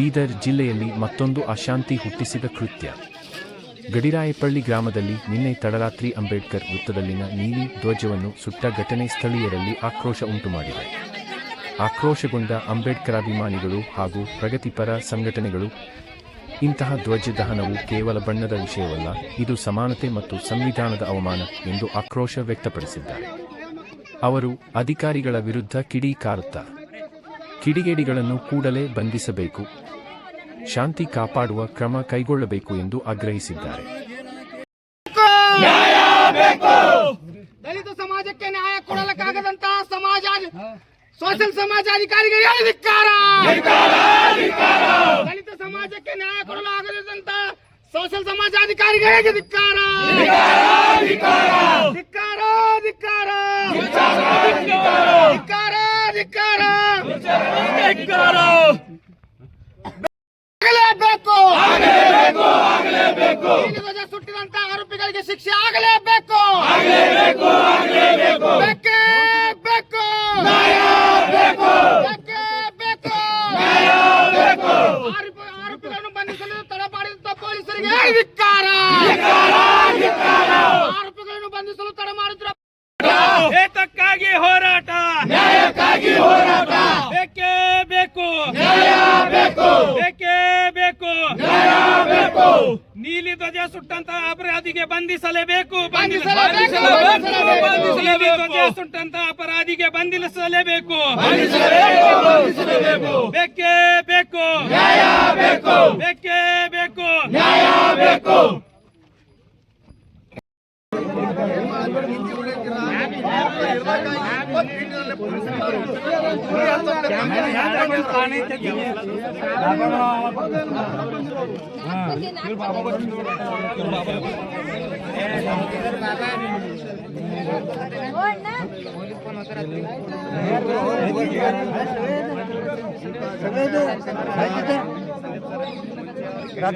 ಬೀದರ್ ಜಿಲ್ಲೆಯಲ್ಲಿ ಮತ್ತೊಂದು ಅಶಾಂತಿ ಹುಟ್ಟಿಸಿದ ಕೃತ್ಯ. ಗಡಿರಾಯಪಳ್ಳಿ ಗ್ರಾಮದಲ್ಲಿ ನಿನ್ನೆ ತಡರಾತ್ರಿ ಅಂಬೇಡ್ಕರ್ ವೃತ್ತದಲ್ಲಿನ ನೀಲಿ ಧ್ವಜವನ್ನು ಸುಟ್ಟ ಘಟನೆ ಸ್ಥಳೀಯರಲ್ಲಿ ಆಕ್ರೋಶ ಉಂಟುಮಾಡಿದೆ. ಆಕ್ರೋಶಗೊಂಡ ಅಂಬೇಡ್ಕರಾಭಿಮಾನಿಗಳು ಹಾಗೂ ಪ್ರಗತಿಪರ ಸಂಘಟನೆಗಳು, ಇಂತಹ ಧ್ವಜ ದಹನವು ಕೇವಲ ಬಣ್ಣದ ವಿಷಯವಲ್ಲ, ಇದು ಸಮಾನತೆ ಮತ್ತು ಸಂವಿಧಾನದ ಅವಮಾನ ಎಂದು ಆಕ್ರೋಶ ವ್ಯಕ್ತಪಡಿಸಿದ್ದಾರೆ. ಅವರು ಅಧಿಕಾರಿಗಳ ವಿರುದ್ಧ ಕಿಡಿ ಕಾರುತ್ತಾ, ಕಿಡಿಗೇಡಿಗಳನ್ನು ಕೂಡಲೇ ಬಂಧಿಸಬೇಕು ಶಾಂತಿ ಕಾಪಾಡುವ ಕ್ರಮ ಕೈಗೊಳ್ಳಬೇಕು ಎಂದು ಆಗ್ರಹಿಸಿದ್ದಾರೆ. ದಲಿತ ಸಮಾಜಕ್ಕೆ ನ್ಯಾಯ ಕೊಡಲಕ್ಕಾಗದಂತಹ ಸಮಾಜ ಸೋಷಲ್ ಸಮಾಜ ಅಧಿಕಾರಿಗಳಿಗೆ ಧಿಕ್ಕಾರ! ದಲಿತ ಸಮಾಜಕ್ಕೆ ನ್ಯಾಯ ಕೊಡಲು ಆಗದಂತ ಅಧಿಕಾರಿಗಳಿಗೆ ಧಿಕ್ಕಾರ ಧಿಕ್ಕಾರ! ಧಿಕ್ಕಾರ ಧಿಕ್ಕಾರ! ಧಿಕ್ಕಾರ ಧಿಕ್ಕಾರ! ಆಗಲೇಬೇಕು. ಸುಟ್ಟಿದಂತ ಆರೋಪಿಗಳಿಗೆ ಶಿಕ್ಷೆ ಆಗಲೇಬೇಕು. ಬೇಕೇ ಬೇಕು. ಬೇಕೇ. ಬೇಕು ಆರೋಪಿ- ಆರೋಪಿಗಳನ್ನು ಬಂಧಿಸಲು ತಡ ಮಾಡಿದಂತ ಪೊಲೀಸರಿಗೆ ಧಿಕ್ಕಾರ. ಆರೋಪಿಗಳನ್ನು ಬಂಧಿಸಲು ತಡ ಮಾಡಿದ್ರ ಏತಕ್ಕಾಗಿ ಹೋರಾಟ. ನ್ಯಾಯಕ್ಕಾಗಿ ಹೋರಾಟ. ಬೇಕೇ ಬೇಕು. ನ್ಯಾಯ ಬೇಕು ಬೇಕೇ. ಬೇಕು ಬೇಕು ನೀಲಿ ಧ್ವಜ ಸುಟ್ಟಂತ ಅಪರಾಧಿಗೆ ಬಂಧಿಸಲೇಬೇಕು ಬಂಧಿಸಲೇಬೇಕು, ನೀಲಿ ಧ್ವಜ ಸುಟ್ಟಂತ ಅಪರಾಧಿಗೆ ಬಂಧಿಸಲೇಬೇಕು ಬೇಕೇ. ಬೇಕು. ನ್ಯಾಯ ಬೇಕು. ಬೇಕೇ ಬೇಕು. ನ್ಯಾಯ ಬೇಕು.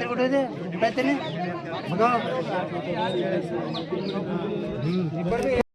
कुठे होते काय त्याने मग